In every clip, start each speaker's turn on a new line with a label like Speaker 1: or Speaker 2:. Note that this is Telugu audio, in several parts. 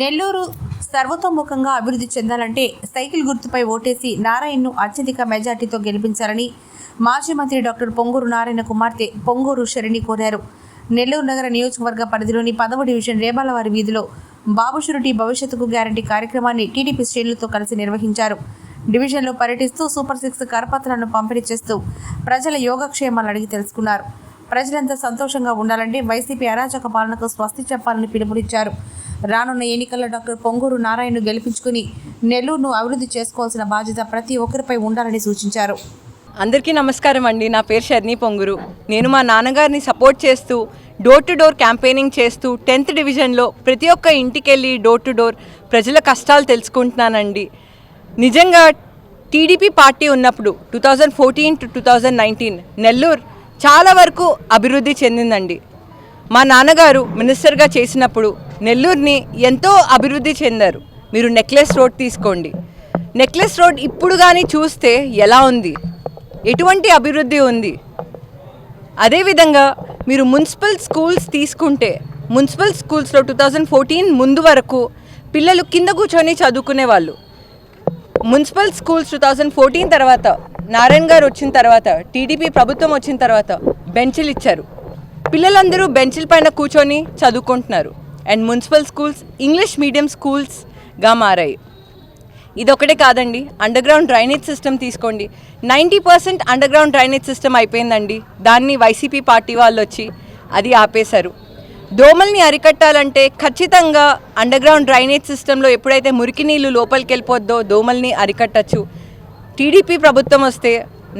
Speaker 1: నెల్లూరు సర్వతోముఖంగా అభివృద్ధి చెందాలంటే సైకిల్ గుర్తుపై ఓటేసి నారాయణను అత్యధిక మెజార్టీతో గెలిపించాలని మాజీ మంత్రి డాక్టర్ పొంగూరు నారాయణ కుమార్తె పొంగూరు శరణి కోరారు. నెల్లూరు నగర నియోజకవర్గ పరిధిలోని పదవ డివిజన్ రేబాలవారి వీధిలో బాబు షురిటీ భవిష్యత్తుకు గ్యారంటీ కార్యక్రమాన్ని టీడీపీ శ్రేణులతో కలిసి నిర్వహించారు. డివిజన్లో పర్యటిస్తూ సూపర్ సిక్స్ కరపత్రాలను పంపిణీ చేస్తూ ప్రజల యోగక్షేమాలు అడిగి తెలుసుకున్నారు. ప్రజలంతా సంతోషంగా ఉండాలంటే వైసీపీ అరాచక పాలనకు స్వస్తి చెప్పాలని పిలుపునిచ్చారు. రానున్న ఎన్నికల్లో డాక్టర్ పొంగూరు నారాయణను గెలిపించుకుని నెల్లూరును అభివృద్ధి చేసుకోవాల్సిన బాధ్యత ప్రతి ఒక్కరిపై ఉండాలని సూచించారు.
Speaker 2: అందరికీ నమస్కారం అండి. నా పేరు షర్ని పొంగురు. నేను మా నాన్నగారిని సపోర్ట్ చేస్తూ డోర్ టు డోర్ క్యాంపెయినింగ్ చేస్తూ టెన్త్ డివిజన్లో ప్రతి ఒక్క ఇంటికి వెళ్ళి డోర్ టు డోర్ ప్రజల కష్టాలు తెలుసుకుంటున్నానండి. నిజంగా టీడీపీ పార్టీ ఉన్నప్పుడు two thousand fourteen to two thousand nineteen Nellore చాలా వరకు అభివృద్ధి చెందిందండి. మా నాన్నగారు మినిస్టర్గా చేసినప్పుడు నెల్లూరుని ఎంతో అభివృద్ధి చెందారు. మీరు నెక్లెస్ రోడ్ తీసుకోండి. నెక్లెస్ రోడ్ ఇప్పుడు కానీ చూస్తే ఎలా ఉంది? ఎటువంటి అభివృద్ధి ఉంది? అదేవిధంగా మీరు మున్సిపల్ స్కూల్స్ తీసుకుంటే మున్సిపల్ స్కూల్స్లో టూ థౌజండ్ ఫోర్టీన్ ముందు వరకు పిల్లలు కింద కూర్చొని చదువుకునేవాళ్ళు municipal schools two thousand fourteen తర్వాత నారాయణ గారు వచ్చిన తర్వాత టీడీపీ ప్రభుత్వం వచ్చిన తర్వాత బెంచ్లు ఇచ్చారు. పిల్లలందరూ బెంచ్ల పైన కూర్చొని చదువుకుంటున్నారు. And municipal schools English medium స్కూల్స్గా మారాయి. ఇదొకటే కాదండి అండర్ గ్రౌండ్ డ్రైనేజ్ సిస్టమ్ తీసుకోండి. Ninety percent under ground drainage system అయిపోయిందండి. దాన్ని వైసీపీ పార్టీ వాళ్ళు వచ్చి అది ఆపేశారు. దోమల్ని అరికట్టాలంటే ఖచ్చితంగా అండర్ గ్రౌండ్ డ్రైనేజ్ సిస్టంలో ఎప్పుడైతే మురికి నీళ్ళు లోపలికి వెళ్ళిపోద్దో దోమల్ని అరికట్టచ్చు. టీడీపీ ప్రభుత్వం వస్తే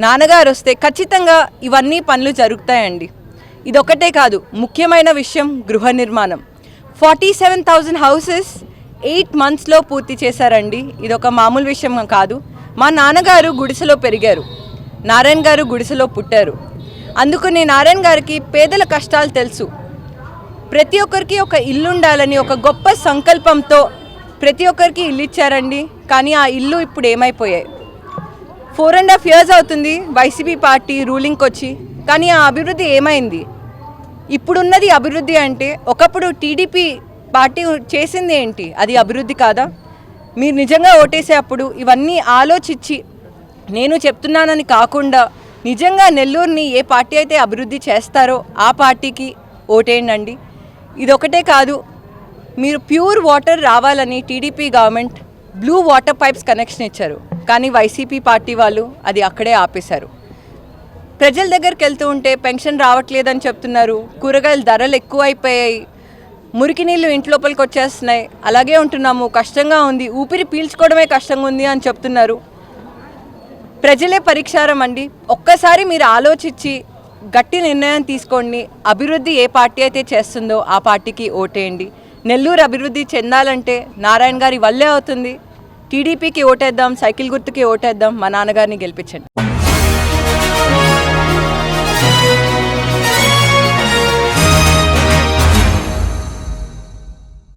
Speaker 2: నాన్నగారు వస్తే ఖచ్చితంగా ఇవన్నీ పనులు జరుగుతాయండి. ఇదొకటే కాదు ముఖ్యమైన విషయం గృహ నిర్మాణం. Forty seven thousand houses eight మంత్స్లో పూర్తి చేశారండి. ఇది ఒక మామూలు విషయం కాదు. మా నాన్నగారు గుడిసెలో పెరిగారు. నారాయణ గారు గుడిసెలో పుట్టారు. అందుకని నారాయణ గారికి పేదల కష్టాలు తెలుసు. ప్రతి ఒక్కరికి ఒక ఇల్లు ఉండాలని ఒక గొప్ప సంకల్పంతో ప్రతి ఒక్కరికి ఇల్లు ఇచ్చారండి. కానీ ఆ ఇల్లు ఇప్పుడు ఏమైపోయాయి? ఫోర్ అండ్ హాఫ్ ఇయర్స్ అవుతుంది. వైసీపీ పార్టీ రూలింగ్కి వచ్చి కానీ ఆ అభివృద్ధి ఏమైంది? ఇప్పుడున్నది అభివృద్ధి అంటే ఒకప్పుడు టీడీపీ పార్టీ చేసింది ఏంటి? అది అభివృద్ధి కాదా? మీరు నిజంగా ఓటేసే అప్పుడు ఇవన్నీ ఆలోచించి నేను చెప్తున్నానని కాకుండా నిజంగా నెల్లూరుని ఏ పార్టీ అయితే అభివృద్ధి చేస్తారో ఆ పార్టీకి ఓటేయండి ఇదొకటే కాదు మీరు ప్యూర్ వాటర్ రావాలని TDP government blue water pipes connection ఇచ్చారు. కానీ వైసీపీ పార్టీ వాళ్ళు అది అక్కడే ఆపేశారు. ప్రజల దగ్గరికి వెళ్తూ ఉంటే పెన్షన్ రావట్లేదని చెప్తున్నారు. కూరగాయల ధరలు ఎక్కువైపోయాయి. మురికి నీళ్ళు ఇంటి లోపలికి వచ్చేస్తున్నాయి. అలాగే ఉంటున్నాము. కష్టంగా ఉంది. ఊపిరి పీల్చుకోవడమే కష్టంగా ఉంది అని చెప్తున్నారు. ప్రజలే పరీక్షారం అండి. ఒక్కసారి మీరు ఆలోచించి గట్టి నిర్ణయం తీసుకోండి. అభివృద్ధి ఏ పార్టీ అయితే చేస్తుందో ఆ పార్టీకి ఓటేయండి. నెల్లూరు అభివృద్ధి చెందాలంటే నారాయణ గారి వల్లే అవుతుంది. టీడీపీకి ఓటేద్దాం సైకిల్ గుర్తుకి ఓటేద్దాం. మా నాన్నగారిని గెలిపించండి.